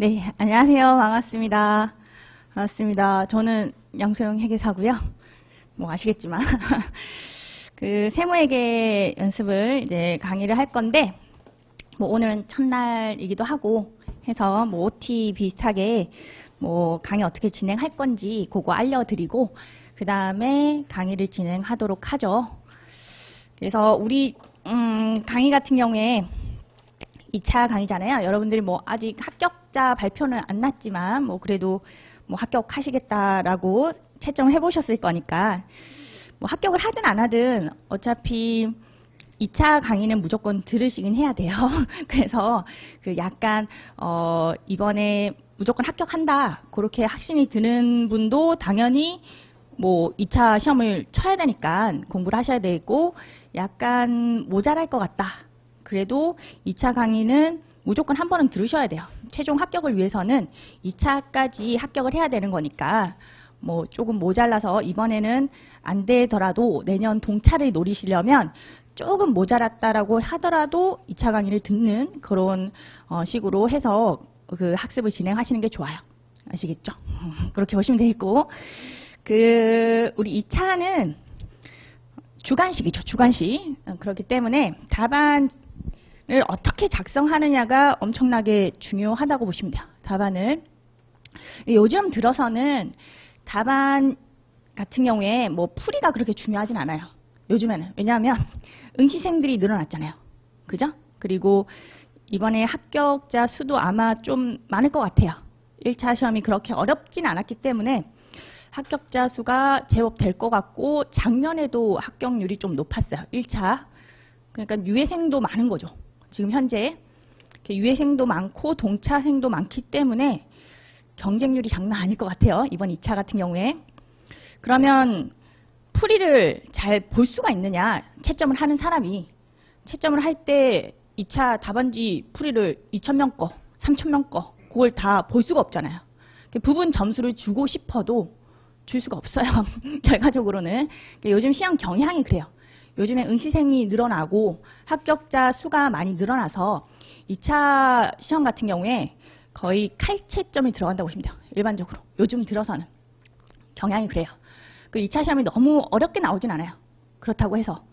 네, 안녕하세요. 반갑습니다. 반갑습니다. 저는 양소영 회계사고요. 뭐 아시겠지만 그 세무회계 연습을 이제 강의를 할 건데 뭐 오늘은 첫날이기도 하고 해서 뭐 OT 비슷하게 뭐 강의 어떻게 진행할 건지 그거 알려드리고 그 다음에 강의를 진행하도록 하죠. 그래서 우리 음, 강의 같은 경우에 2차 강의잖아요. 여러분들이 뭐 아직 합격자 발표는 안 났지만 뭐 그래도 뭐 합격하시겠다라고 채점을 해보셨을 거니까 뭐 합격을 하든 안 하든 어차피 2차 강의는 무조건 들으시긴 해야 돼요. 그래서 그 약간 어 이번에 무조건 합격한다 그렇게 확신이 드는 분도 당연히 뭐 2차 시험을 쳐야 되니까 공부를 하셔야 되고 약간 모자랄 것 같다. 그래도 2차 강의는 무조건 한 번은 들으셔야 돼요. 최종 합격을 위해서는 2차까지 합격을 해야 되는 거니까 뭐 조금 모자라서 이번에는 안 되더라도 내년 동차를 노리시려면 조금 모자랐다라고 하더라도 2차 강의를 듣는 그런 어, 식으로 해서 그 학습을 진행하시는 게 좋아요. 아시겠죠? 그렇게 보시면 되겠고 그 우리 2차는 주관식이죠. 주관식. 어, 그렇기 때문에 답안을 어떻게 작성하느냐가 엄청나게 중요하다고 보시면 돼요. 답안을. 요즘 들어서는 답안 같은 경우에 뭐 풀이가 그렇게 중요하진 않아요. 요즘에는. 왜냐하면 응시생들이 늘어났잖아요. 그죠? 그리고 이번에 합격자 수도 아마 좀 많을 것 같아요. 1차 시험이 그렇게 어렵진 않았기 때문에 합격자 수가 제법 될 것 같고 작년에도 합격률이 좀 높았어요. 1차. 그러니까 유예생도 많은 거죠. 지금 현재 유예생도 많고 동차생도 많기 때문에 경쟁률이 장난 아닐 것 같아요. 이번 2차 같은 경우에. 그러면 풀이를 잘 볼 수가 있느냐? 채점을 하는 사람이 채점을 할 때 2차 답안지 풀이를 2,000명 거, 3,000명 거 그걸 다 볼 수가 없잖아요. 그 부분 점수를 주고 싶어도 줄 수가 없어요. 결과적으로는. 요즘 시험 경향이 그래요. 요즘에 응시생이 늘어나고 합격자 수가 많이 늘어나서 2차 시험 같은 경우에 거의 칼채점이 들어간다고 보시면 돼요. 일반적으로. 요즘 들어서는. 경향이 그래요. 그 2차 시험이 너무 어렵게 나오진 않아요. 그렇다고 해서.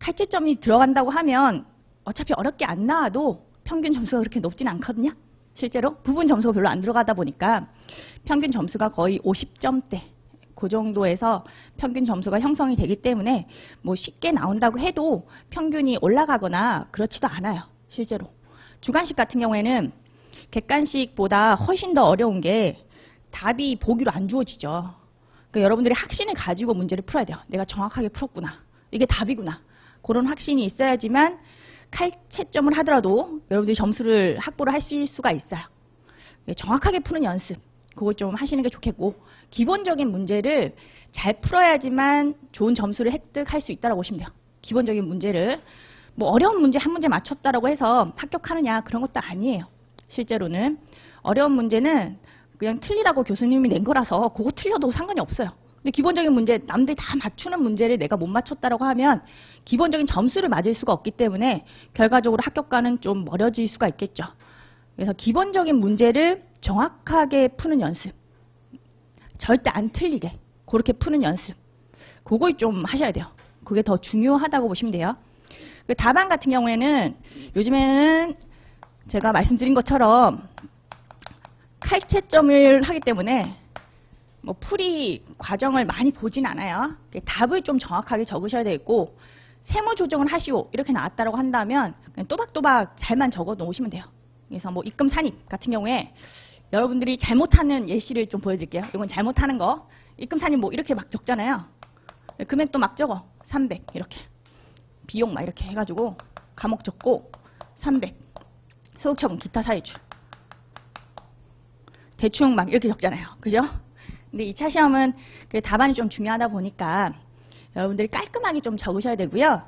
칼채점이 들어간다고 하면 어차피 어렵게 안 나와도 평균 점수가 그렇게 높진 않거든요. 실제로 부분 점수가 별로 안 들어가다 보니까 평균 점수가 거의 50점대 그 정도에서 평균 점수가 형성이 되기 때문에 뭐 쉽게 나온다고 해도 평균이 올라가거나 그렇지도 않아요. 실제로. 주관식 같은 경우에는 객관식보다 훨씬 더 어려운 게 답이 보기로 안 주어지죠. 그러니까 여러분들이 확신을 가지고 문제를 풀어야 돼요. 내가 정확하게 풀었구나. 이게 답이구나. 그런 확신이 있어야지만 칼채점을 하더라도 여러분들이 점수를 확보를 하실 수가 있어요. 예, 정확하게 푸는 연습. 그거 좀 하시는 게 좋겠고 기본적인 문제를 잘 풀어야지만 좋은 점수를 획득할 수 있다고 보시면 돼요. 기본적인 문제를 뭐 어려운 문제 한 문제 맞췄다라고 해서 합격하느냐 그런 것도 아니에요. 실제로는 어려운 문제는 그냥 틀리라고 교수님이 낸 거라서 그거 틀려도 상관이 없어요. 근데 기본적인 문제 남들이 다 맞추는 문제를 내가 못 맞췄다라고 하면 기본적인 점수를 맞을 수가 없기 때문에 결과적으로 합격과는 좀 멀어질 수가 있겠죠. 그래서 기본적인 문제를 정확하게 푸는 연습. 절대 안 틀리게 그렇게 푸는 연습. 그걸 좀 하셔야 돼요. 그게 더 중요하다고 보시면 돼요. 그 답안 같은 경우에는 요즘에는 제가 말씀드린 것처럼 칼채점을 하기 때문에 뭐 풀이 과정을 많이 보진 않아요. 답을 좀 정확하게 적으셔야 되고 세무 조정을 하시오 이렇게 나왔다고 한다면 그냥 또박또박 잘만 적어 놓으시면 돼요. 그래서 뭐 입금 산입 같은 경우에 여러분들이 잘못하는 예시를 좀 보여드릴게요. 이건 잘못하는 거. 입금 산입 뭐 이렇게 막 적잖아요. 금액도 막 적어. 300 이렇게. 비용 막 이렇게 해가지고 감옥 적고 300. 소득처분 기타 사유주. 대충 막 이렇게 적잖아요. 그죠? 근데 2차 시험은 그 답안이 좀 중요하다 보니까 여러분들이 깔끔하게 좀 적으셔야 되고요.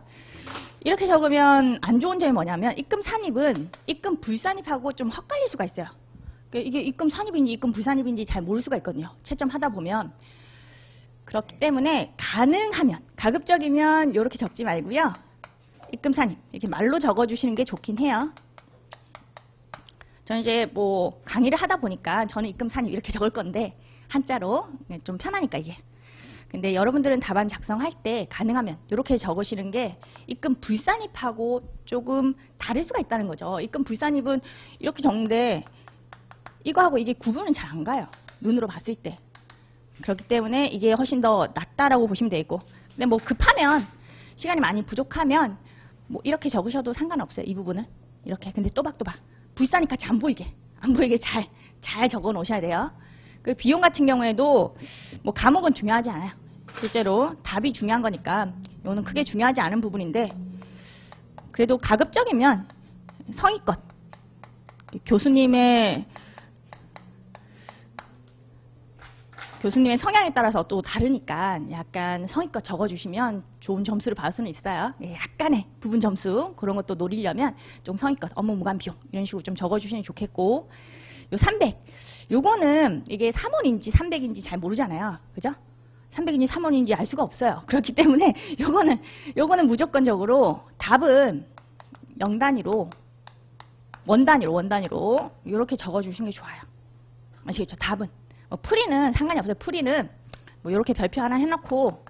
이렇게 적으면 안 좋은 점이 뭐냐면 입금 산입은 입금 불산입하고 좀 헛갈릴 수가 있어요. 그러니까 이게 입금 산입인지 입금 불산입인지 잘 모를 수가 있거든요. 채점 하다 보면. 그렇기 때문에 가능하면 가급적이면 이렇게 적지 말고요. 입금 산입 이렇게 말로 적어주시는 게 좋긴 해요. 저는 이제 뭐 강의를 하다 보니까 저는 입금 산입 이렇게 적을 건데 한자로 네, 좀 편하니까 이게. 근데 여러분들은 답안 작성할 때 가능하면 이렇게 적으시는 게 입금 불산입하고 조금 다를 수가 있다는 거죠. 입금 불산입은 이렇게 적는데 이거하고 이게 구분은 잘 안 가요. 눈으로 봤을 때. 그렇기 때문에 이게 훨씬 더 낫다라고 보시면 되겠고. 근데 뭐 급하면 시간이 많이 부족하면 뭐 이렇게 적으셔도 상관없어요. 이 부분은. 이렇게. 근데 또박또박. 불산이 같이 안 보이게. 안 보이게 잘, 잘 적어 놓으셔야 돼요. 그 비용 같은 경우에도 뭐 과목은 중요하지 않아요. 실제로 답이 중요한 거니까 이거는 크게 중요하지 않은 부분인데 그래도 가급적이면 성의껏 교수님의 교수님의 성향에 따라서 또 다르니까 약간 성의껏 적어주시면 좋은 점수를 받을 수는 있어요. 예, 약간의 부분 점수 그런 것도 노리려면 좀 성의껏 업무 무관 비용 이런 식으로 좀 적어주시면 좋겠고 요 300. 요거는 이게 3원인지 300인지 잘 모르잖아요. 그죠? 300인지 3원인지 알 수가 없어요. 그렇기 때문에 요거는 요거는 무조건적으로 답은 영 단위로 원 단위로 원 단위로 이렇게 적어 주시는 게 좋아요. 아시겠죠? 답은 뭐 풀이는 상관이 없어요. 풀이는 뭐 이렇게 별표 하나 해 놓고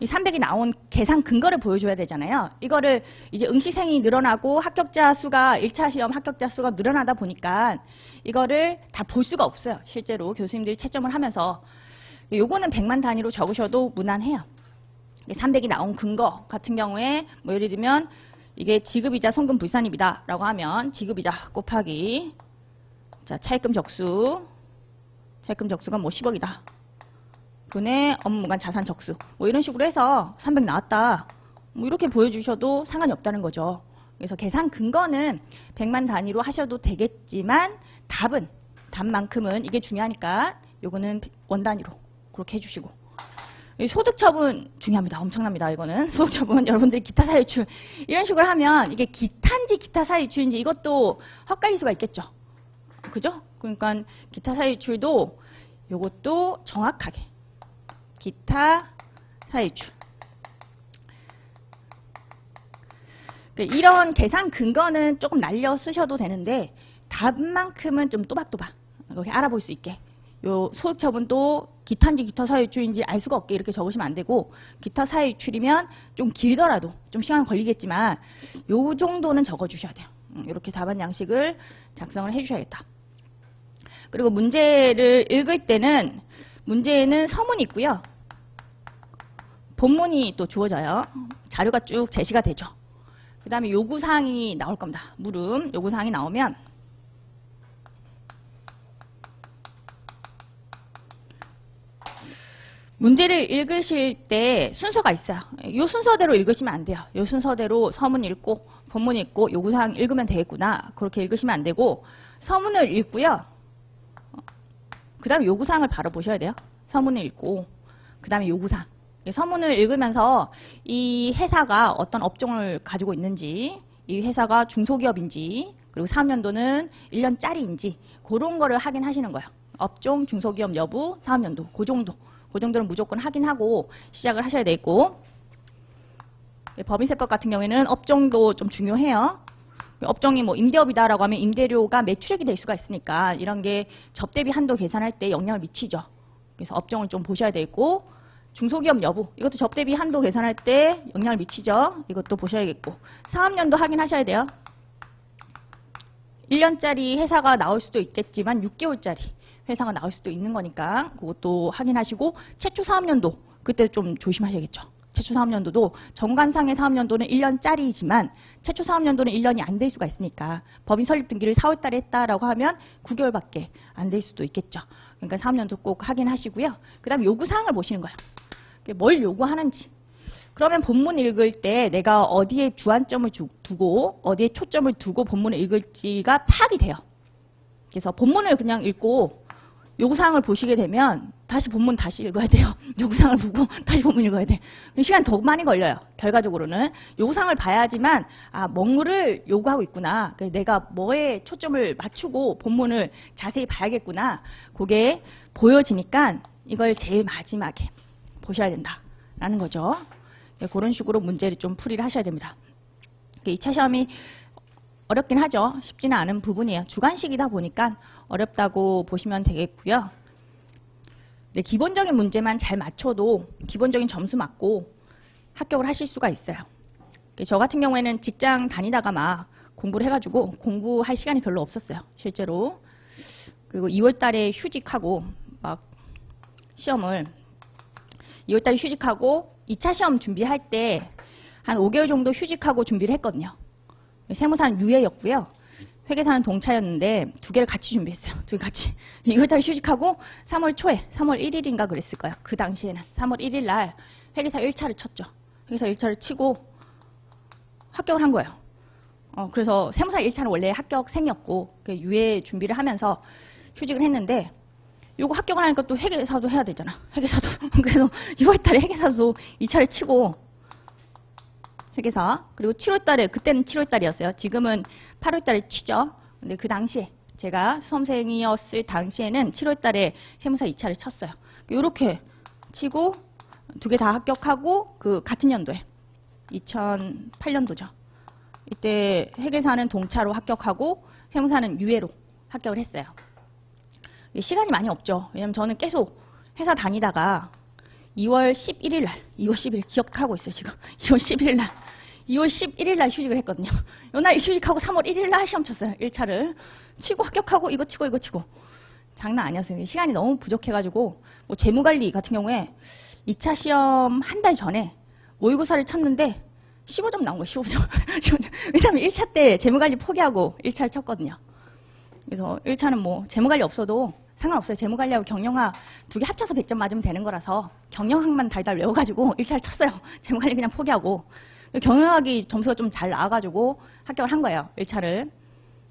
이 300이 나온 계산 근거를 보여줘야 되잖아요. 이거를 이제 응시생이 늘어나고 합격자 수가 1차 시험 합격자 수가 늘어나다 보니까 이거를 다 볼 수가 없어요. 실제로 교수님들이 채점을 하면서 요거는 100만 단위로 적으셔도 무난해요. 300이 나온 근거 같은 경우에 뭐 예를 들면 이게 지급이자 송금 불산입니다 라고 하면 지급이자 곱하기 자 차입금 적수 차입금 적수가 뭐 10억이다. 분의 업무관 자산 적수. 뭐 이런 식으로 해서 300 나왔다. 뭐 이렇게 보여주셔도 상관이 없다는 거죠. 그래서 계산 근거는 100만 단위로 하셔도 되겠지만 답은 답만큼은 이게 중요하니까 요거는 원 단위로 그렇게 해주시고. 이 소득 처분 중요합니다. 엄청납니다 이거는. 소득 처분 여러분들이 기타 사유출. 이런 식으로 하면 이게 기타인지 기타 사유출인지 이것도 헛갈릴 수가 있겠죠 그죠 그러니까 기타 사유출도 요것도 정확하게 기타 사유출. 그러니까 이런 계산 근거는 조금 날려 쓰셔도 되는데 답만큼은 좀 또박또박 알아볼 수 있게 요 소득 처분도 기타인지 기타 사유출인지 알 수가 없게 이렇게 적으시면 안 되고 기타 사유출이면 좀 길더라도 좀 시간 걸리겠지만 요 정도는 적어 주셔야 돼요. 음, 이렇게 답안 양식을 작성을 해 주셔야겠다. 그리고 문제를 읽을 때는 문제에는 서문이 있고요. 본문이 또 주어져요. 자료가 쭉 제시가 되죠. 그 다음에 요구사항이 나올 겁니다. 물음 요구사항이 나오면 문제를 읽으실 때 순서가 있어요. 이 순서대로 읽으시면 안 돼요. 이 순서대로 서문 읽고 본문 읽고 요구사항 읽으면 되겠구나. 그렇게 읽으시면 안 되고 서문을 읽고요. 그 다음에 요구사항을 바로 보셔야 돼요. 서문을 읽고 그 다음에 요구사항. 서문을 읽으면서 이 회사가 어떤 업종을 가지고 있는지 이 회사가 중소기업인지 그리고 3년도는 1년짜리인지 그런 거를 확인하시는 거예요. 업종, 중소기업 여부, 4학년도 그 정도. 그 정도는 무조건 확인하고 시작을 하셔야 되고 법인세법 같은 경우에는 업종도 좀 중요해요. 업종이 뭐 임대업이다라고 하면 임대료가 매출액이 될 수가 있으니까 이런 게 접대비 한도 계산할 때 영향을 미치죠. 그래서 업종을 좀 보셔야 되고 중소기업 여부 이것도 접대비 한도 계산할 때 영향을 미치죠. 이것도 보셔야겠고 사업년도 확인하셔야 돼요. 1년짜리 회사가 나올 수도 있겠지만 6개월짜리 회사가 나올 수도 있는 거니까 그것도 확인하시고 최초 사업년도 그때 좀 조심하셔야겠죠. 최초 사업년도도 정관상의 사업년도는 1년짜리지만 최초 사업년도는 1년이 안 될 수가 있으니까 법인 설립 등기를 4월 달에 했다라고 하면 9개월밖에 안 될 수도 있겠죠. 그러니까 사업년도 꼭 확인하시고요. 그 다음에 요구 사항을 보시는 거예요. 뭘 요구하는지. 그러면 본문 읽을 때 내가 어디에 주안점을 주- 두고 어디에 초점을 두고 본문을 읽을지가 파악이 돼요. 그래서 본문을 그냥 읽고 요구사항을 보시게 되면 다시 본문 다시 읽어야 돼요. 요구사항을 보고 다시 본문 읽어야 돼. 시간 더 많이 걸려요. 결과적으로는 요구사항을 봐야지만 아 뭐를 요구하고 있구나. 내가 뭐에 초점을 맞추고 본문을 자세히 봐야겠구나. 그게 보여지니까 이걸 제일 마지막에 보셔야 된다라는 거죠. 네, 그런 식으로 문제를 좀 풀이를 하셔야 됩니다. 2차 시험이 어렵긴 하죠. 쉽지는 않은 부분이에요. 주관식이다 보니까 어렵다고 보시면 되겠고요. 네, 기본적인 문제만 잘 맞춰도 기본적인 점수 맞고 합격을 하실 수가 있어요. 저 같은 경우에는 직장 다니다가 막 공부를 해가지고 공부할 시간이 별로 없었어요. 실제로. 그리고 2월 달에 휴직하고 막 시험을 2월 달에 휴직하고 2차 시험 준비할 때 한 5개월 정도 휴직하고 준비를 했거든요. 세무사는 유예였고요. 회계사는 동차였는데 두 개를 같이 준비했어요. 둘 같이. 2월 달에 휴직하고 3월 초에 3월 1일인가 그랬을 거예요. 그 당시에는 3월 1일 날 회계사 1차를 쳤죠. 회계사 1차를 치고 합격을 한 거예요. 어, 그래서 세무사 1차는 원래 합격생이었고 그 유예 준비를 하면서 휴직을 했는데 요거 합격을 하니까 또 회계사도 해야 되잖아. 회계사도. 그래서 6월 달에 회계사도 2차를 치고 회계사. 그리고 7월 달에 그때는 7월 달이었어요. 지금은 8월 달에 치죠. 근데 그 당시에 제가 수험생이었을 당시에는 7월 달에 세무사 2차를 쳤어요. 요렇게 치고 두 개 다 합격하고 그 같은 연도에 2008년도죠. 이때 회계사는 동차로 합격하고 세무사는 유예로 합격을 했어요. 시간이 많이 없죠. 왜냐면 저는 계속 회사 다니다가 2월 11일 날, 2월 10일 기억하고 있어요, 지금. 2월 11일 날, 2월 11일 날 휴직을 했거든요. 요날 휴직하고 3월 1일 날 시험 쳤어요, 1차를. 치고 합격하고 이거 치고 이거 치고. 장난 아니었어요. 시간이 너무 부족해가지고, 뭐 재무관리 같은 경우에 2차 시험 한 달 전에 모의고사를 쳤는데 15점 나온 거예요, 15점. 15점. 왜냐면 1차 때 재무관리 포기하고 1차를 쳤거든요. 그래서 1차는 뭐 재무관리 없어도 상관없어요. 재무관리하고 경영학 두 개 합쳐서 100점 맞으면 되는 거라서 경영학만 달달 외워가지고 1차를 쳤어요. 재무관리 그냥 포기하고. 경영학이 점수가 좀 잘 나와가지고 합격을 한 거예요. 1차를.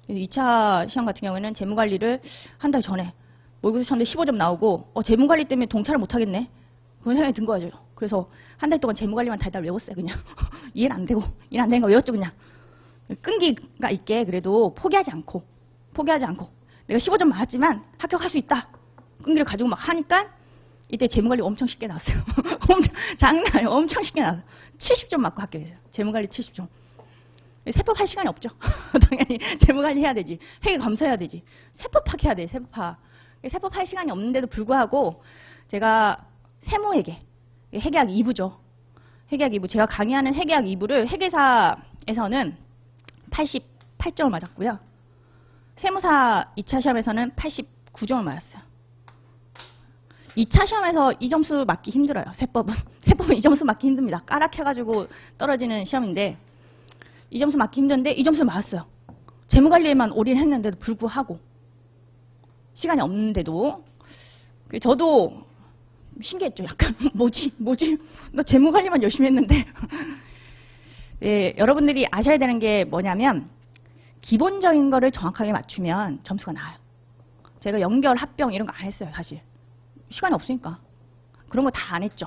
2차 시험 같은 경우에는 재무관리를 한 달 전에 모의고사 쳤는데 15점 나오고 어, 재무관리 때문에 동차를 못하겠네. 그런 생각이 든 거죠. 그래서 한 달 동안 재무관리만 달달 외웠어요. 그냥 이해는 안 되고 이해 안 되는 거 외웠죠 그냥. 끈기가 있게 그래도 포기하지 않고 포기하지 않고 내가 15점 맞았지만 합격할 수 있다. 끈기를 가지고 막 하니까 이때 재무관리 엄청 쉽게 나왔어요. 엄청 장난 아니에요. 엄청 쉽게 나왔어요. 70점 맞고 합격했어요. 재무관리 70점. 세법할 시간이 없죠. 당연히 재무관리 해야 되지. 회계 감사해야 되지. 세법학 해야 돼. 세법학. 세법할 시간이 없는데도 불구하고 제가 세무회계, 회계학 2부죠. 회계학 2부. 제가 강의하는 회계학 2부를 회계사에서는 88점을 맞았고요. 세무사 2차 시험에서는 89점을 맞았어요. 2차 시험에서 이 점수 맞기 힘들어요. 세법은. 세법은 이 점수 맞기 힘듭니다. 까락해가지고 떨어지는 시험인데 이 점수 맞기 힘든데 이 점수 맞았어요. 재무관리에만 올인했는데도 불구하고 시간이 없는데도 저도 신기했죠. 약간 뭐지 뭐지 너 재무관리만 열심히 했는데 네, 여러분들이 아셔야 되는 게 뭐냐면 기본적인 거를 정확하게 맞추면 점수가 나와요. 제가 연결, 합병 이런 거 안 했어요, 사실. 시간이 없으니까. 그런 거 다 안 했죠.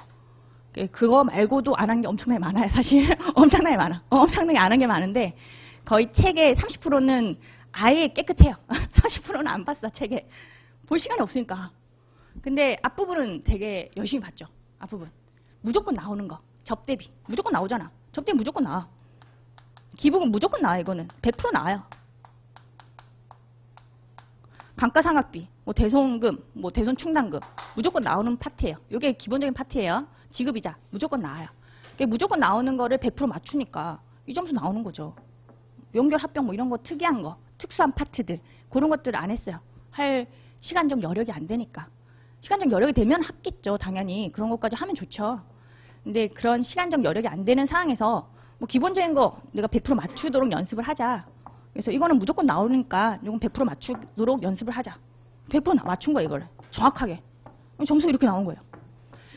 그거 말고도 안 한 게 엄청나게 많아요, 사실. 엄청나게 많아. 엄청나게 안 한 게 많은데 거의 책의 30%는 아예 깨끗해요. 40%는 안 봤어, 책에. 볼 시간이 없으니까. 근데 앞부분은 되게 열심히 봤죠. 앞부분. 무조건 나오는 거. 접대비. 무조건 나오잖아. 접대비 무조건 나와. 기복은 무조건 나와 이거는 100% 나와요. 감가상각비, 뭐 대손금, 뭐 대손 충당금 무조건 나오는 파트예요. 이게 기본적인 파트예요. 지급이자 무조건 나와요. 무조건 나오는 거를 100% 맞추니까 이 점수 나오는 거죠. 연결 합병 뭐 이런 거 특이한 거, 특수한 파트들 그런 것들을 안 했어요. 할 시간적 여력이 안 되니까. 시간적 여력이 되면 하겠죠, 당연히. 그런 것까지 하면 좋죠. 근데 그런 시간적 여력이 안 되는 상황에서 뭐 기본적인 거 내가 100% 맞추도록 연습을 하자. 그래서 이거는 무조건 나오니까 이건 100% 맞추도록 연습을 하자. 100% 맞춘 거야 이걸 정확하게. 점수가 이렇게 나온 거예요.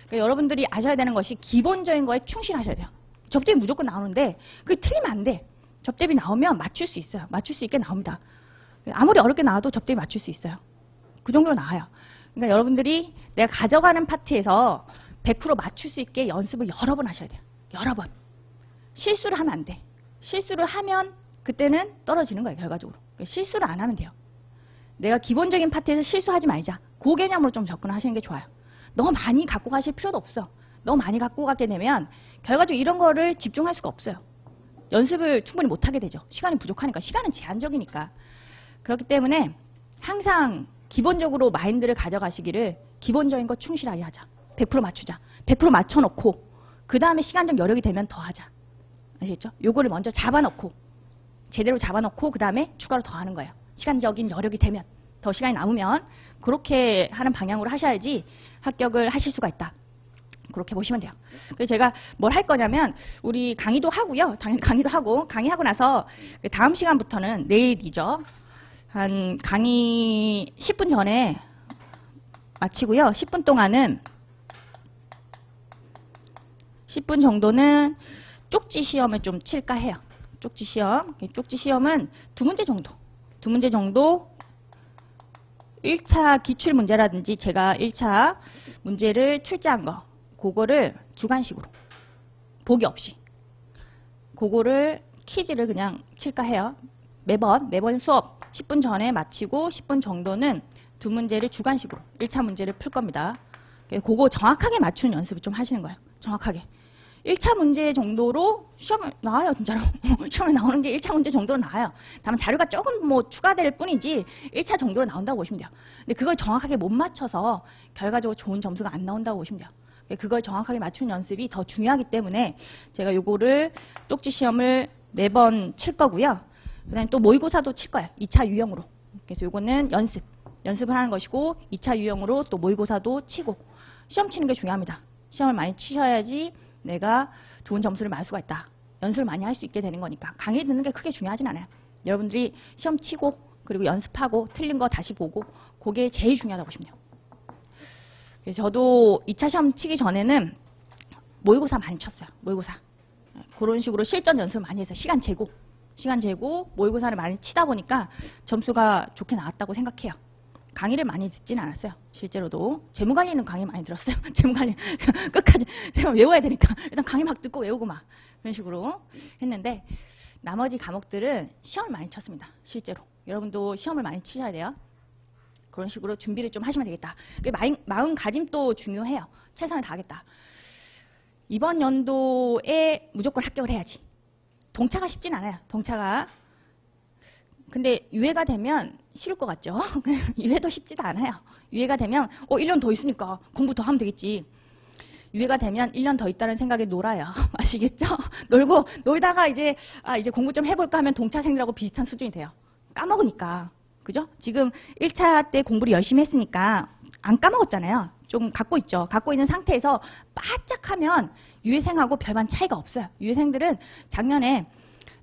그러니까 여러분들이 아셔야 되는 것이 기본적인 거에 충실하셔야 돼요. 접대비 무조건 나오는데 그게 틀리면 안 돼. 접대비 나오면 맞출 수 있어요. 맞출 수 있게 나옵니다. 아무리 어렵게 나와도 접대비 맞출 수 있어요. 그 정도로 나와요. 그러니까 여러분들이 내가 가져가는 파트에서 100% 맞출 수 있게 연습을 여러 번 하셔야 돼요. 여러 번. 실수를 하면 안 돼. 실수를 하면 그때는 떨어지는 거예요, 결과적으로. 그러니까 실수를 안 하면 돼요. 내가 기본적인 파트에서 실수하지 말자. 그 개념으로 좀 접근하시는 게 좋아요. 너무 많이 갖고 가실 필요도 없어. 너무 많이 갖고 가게 되면 결과적으로 이런 거를 집중할 수가 없어요. 연습을 충분히 못하게 되죠. 시간이 부족하니까. 시간은 제한적이니까. 그렇기 때문에 항상 기본적으로 마인드를 가져가시기를 기본적인 거 충실하게 하자. 100% 맞추자. 100% 맞춰놓고 그 다음에 시간적 여력이 되면 더 하자. 아시겠죠? 요거를 먼저 잡아놓고 제대로 잡아놓고 그 다음에 추가로 더 하는 거예요. 시간적인 여력이 되면 더 시간이 남으면 그렇게 하는 방향으로 하셔야지 합격을 하실 수가 있다. 그렇게 보시면 돼요. 그래서 제가 뭘 할 거냐면 우리 강의도 하고요. 당연히 강의도 하고 강의하고 나서 그 다음 시간부터는 내일이죠. 한 강의 10분 전에 마치고요. 10분 동안은 10분 정도는 쪽지 시험을 좀 칠까 해요. 쪽지 시험. 이 쪽지 시험은 두 문제 정도. 두 문제 정도 1차 기출 문제라든지 제가 1차 문제를 출제한 거 그거를 주관식으로 보기 없이 그거를 퀴즈를 그냥 칠까 해요. 매번 매번 수업 10분 전에 마치고 10분 정도는 두 문제를 주관식으로 1차 문제를 풀 겁니다. 그거 정확하게 맞추는 연습을 좀 하시는 거예요. 정확하게. 1차 문제 정도로 시험에 나와요, 진짜로. 시험에 나오는 게 1차 문제 정도로 나와요. 다만 자료가 조금 뭐 추가될 뿐이지 1차 정도로 나온다고 보시면 돼요. 근데 그걸 정확하게 못 맞춰서 결과적으로 좋은 점수가 안 나온다고 보시면 돼요. 그걸 정확하게 맞추는 연습이 더 중요하기 때문에 제가 요거를 쪽지 시험을 네 번 칠 거고요. 그다음에 또 모의고사도 칠 거예요. 2차 유형으로. 그래서 요거는 연습. 연습을 하는 것이고 2차 유형으로 또 모의고사도 치고 시험 치는 게 중요합니다. 시험을 많이 치셔야지 내가 좋은 점수를 맞을 수가 있다. 연습을 많이 할 수 있게 되는 거니까 강의 듣는 게 크게 중요하진 않아요. 여러분들이 시험 치고 그리고 연습하고 틀린 거 다시 보고 그게 제일 중요하다고. 그래서 저도 2차 시험 치기 전에는 모의고사 많이 쳤어요. 모의고사. 그런 식으로 실전 연습 많이 해서 시간 재고 시간 재고 모의고사를 많이 치다 보니까 점수가 좋게 나왔다고 생각해요. 강의를 많이 듣진 않았어요. 실제로도 재무 관리는 강의 많이 들었어요. 재무 관리 끝까지 제가 외워야 되니까 일단 강의 막 듣고 외우고 막 그런 식으로 했는데 나머지 과목들은 시험을 많이 쳤습니다. 실제로 여러분도 시험을 많이 치셔야 돼요. 그런 식으로 준비를 좀 하시면 되겠다. 마음가짐도 중요해요. 최선을 다하겠다. 이번 연도에 무조건 합격을 해야지. 동차가 쉽진 않아요. 동차가. 근데 유예가 되면 쉬울 것 같죠? 유예도 쉽지도 않아요. 유예가 되면 어 1년 더 있으니까 공부 더 하면 되겠지. 유예가 되면 1년 더 있다는 생각에 놀아요. 아시겠죠? 놀고 놀다가 이제 아 이제 공부 좀 해볼까 하면 동차생들하고 비슷한 수준이 돼요. 까먹으니까. 그죠? 지금 1차 때 공부를 열심히 했으니까 안 까먹었잖아요. 좀 갖고 있죠. 갖고 있는 상태에서 바짝 하면 유예생하고 별반 차이가 없어요. 유예생들은 작년에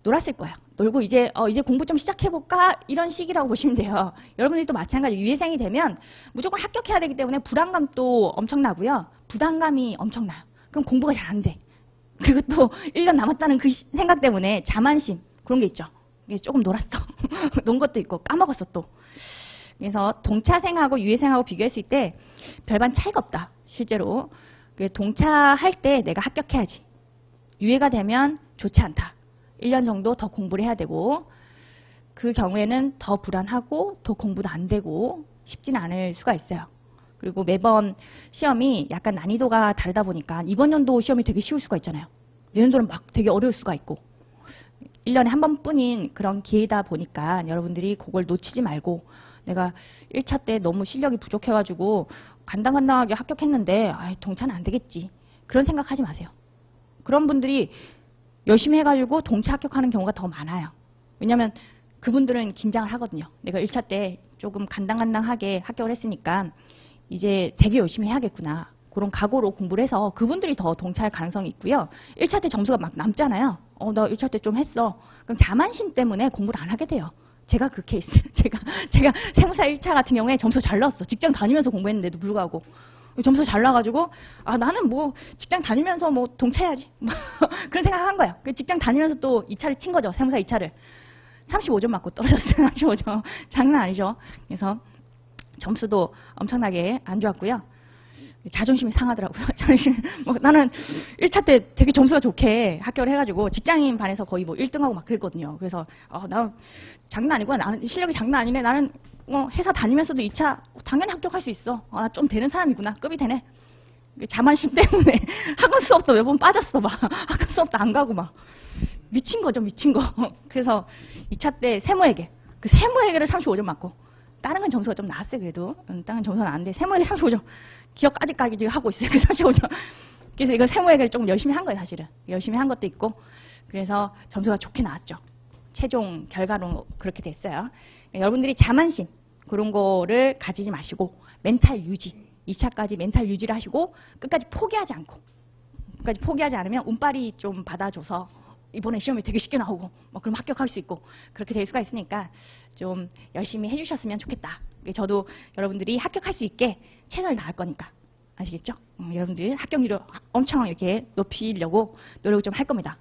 놀았을 거예요. 놀고 이제 어 이제 공부 좀 시작해 볼까 이런 시기라고 보시면 돼요. 여러분들도 마찬가지 유예생이 되면 무조건 합격해야 되기 때문에 불안감도 엄청나고요. 부담감이 엄청나요. 그럼 공부가 잘 안 돼. 그리고 또 1년 남았다는 그 시- 생각 때문에 자만심 그런 게 있죠. 이게 조금 놀았어. 논 것도 있고 까먹었어 또. 그래서 동차생하고 유예생하고 비교했을 때 별반 차이가 없다. 실제로 그 동차할 때 내가 합격해야지. 유예가 되면 좋지 않다. 1년 정도 더 공부를 해야 되고 그 경우에는 더 불안하고 더 공부도 안 되고 쉽지는 않을 수가 있어요. 그리고 매번 시험이 약간 난이도가 다르다 보니까 이번 연도 시험이 되게 쉬울 수가 있잖아요. 내년도는 막 되게 어려울 수가 있고 1년에 한 번뿐인 그런 기회다 보니까 여러분들이 그걸 놓치지 말고 내가 1차 때 너무 실력이 부족해가지고 간당간당하게 합격했는데 아이, 동차는 안 되겠지. 그런 생각하지 마세요. 그런 분들이 열심히 해가지고 동차 합격하는 경우가 더 많아요. 왜냐하면 그분들은 긴장을 하거든요. 내가 1차 때 조금 간당간당하게 합격을 했으니까 이제 되게 열심히 해야겠구나. 그런 각오로 공부를 해서 그분들이 더 동차할 가능성이 있고요. 1차 때 점수가 막 남잖아요. 어, 나 1차 때 좀 했어. 그럼 자만심 때문에 공부를 안 하게 돼요. 제가 그 케이스. 제가, 제가 생사 1차 같은 경우에 점수 잘 나왔어. 직장 다니면서 공부했는데도 불구하고. 점수 잘 나가지고, 아, 나는 뭐, 직장 다니면서 뭐, 동차해야지. 그런 생각을 한 거예요. 그 직장 다니면서 또 2차를 친 거죠. 생사 2차를. 35점 맞고 떨어졌어요. 35점. 장난 아니죠. 그래서 점수도 엄청나게 안 좋았고요. 자존심이 상하더라고요. 자존심. 뭐 나는 1차 때 되게 점수가 좋게 합격을 해가지고 직장인 반에서 거의 뭐 1등하고 막 그랬거든요. 그래서 어, 나 장난 아니구나. 나는 실력이 장난 아니네. 나는 어, 회사 다니면서도 2차 당연히 합격할 수 있어. 어, 나좀 되는 사람이구나. 급이 되네. 그 자만심 때문에 학원 수업도 몇 번 빠졌어. 막 학원 수업도 안 가고 막 미친 거죠, 미친 거. 그래서 2차 때 세모에게, 그 세모에게를 35점 맞고, 다른 건 점수가 좀 나았어요, 그래도. 음, 다른 점수는 나았는데, 세모에게 35점. 기억 아직까지 지금 하고 있어요, 그 35점. 그래서 이거 세모에게를 조금 열심히 한 거예요, 사실은. 열심히 한 것도 있고, 그래서 점수가 좋게 나왔죠. 최종 결과로 그렇게 됐어요. 그러니까 여러분들이 자만심, 그런 거를 가지지 마시고, 멘탈 유지. 2차까지 멘탈 유지를 하시고, 끝까지 포기하지 않고, 끝까지 포기하지 않으면 운빨이 좀 받아줘서 이번에 시험이 되게 쉽게 나오고 뭐 그럼 합격할 수 있고 그렇게 될 수가 있으니까 좀 열심히 해주셨으면 좋겠다. 저도 여러분들이 합격할 수 있게 최선을 다할 거니까 아시겠죠? 음, 여러분들 합격률을 엄청 이렇게 높이려고 노력을 좀 할 겁니다.